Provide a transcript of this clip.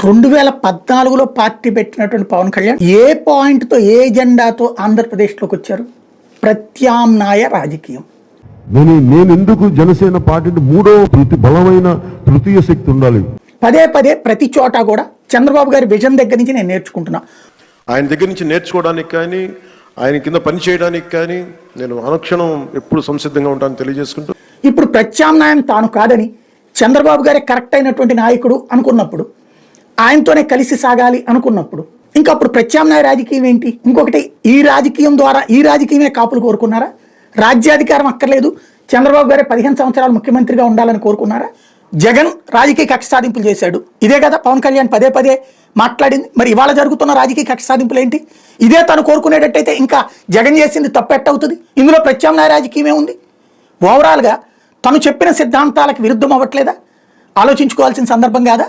రెండు వేల పద్నాలుగులో పార్టీ పెట్టినటువంటి పవన్ కళ్యాణ్ ఏ పాయింట్తో ఏ ఎజెండాతో ఆంధ్రప్రదేశ్లోకి వచ్చారు? ప్రత్యామ్నాయ రాజకీయం. నేను నేను ఎందుకు జనసేన పార్టీని మూడో తృతి బలమైన తృతీయ శక్తి ఉండాలి? పదే పదే ప్రతి చోట కూడా చంద్రబాబు గారి విజన్ దగ్గర నుంచి నేను నేర్చుకుంటున్నా. ఆయన దగ్గర నుంచి నేర్చుకోవడానికి కానీ ఆయన కింద పని చేయడానికి కానీ నేను అనుక్షణం ఎప్పుడు సంసిద్ధంగా ఉంటానని తెలియజేసుకుంటూ ఇప్పుడు ప్రత్యామ్నాయం తాను కాదని చంద్రబాబు గారే కరెక్ట్ అయినటువంటి నాయకుడు అనుకున్నప్పుడు ఆయనతోనే కలిసి సాగాలి అనుకున్నప్పుడు ఇంకా అప్పుడు ప్రత్యామ్నాయ రాజకీయం ఏంటి? ఇంకొకటి ఈ రాజకీయం ద్వారా ఈ రాజకీయమే కాపులు కోరుకున్నారా? రాజ్యాధికారం అక్కర్లేదు. చంద్రబాబు గారే పదిహేను సంవత్సరాలు ముఖ్యమంత్రిగా ఉండాలని కోరుకున్నారా? జగన్ రాజకీయ కక్ష సాధింపులు చేశాడు. ఇదే కదా పవన్ కళ్యాణ్ పదే పదే మాట్లాడింది. మరి ఇవాళ జరుగుతున్న రాజకీయ కక్ష సాధింపులు ఏంటి? ఇదే తను కోరుకునేటట్టయితే ఇంకా జగన్ చేసింది తప్పెట్టవుతుంది ఇందులో ప్రత్యామ్నాయ రాజకీయమే ఉంది. ఓవరాల్గా తను చెప్పిన సిద్ధాంతాలకు విరుద్ధం అవ్వట్లేదా? ఆలోచించుకోవాల్సిన సందర్భం కాదా?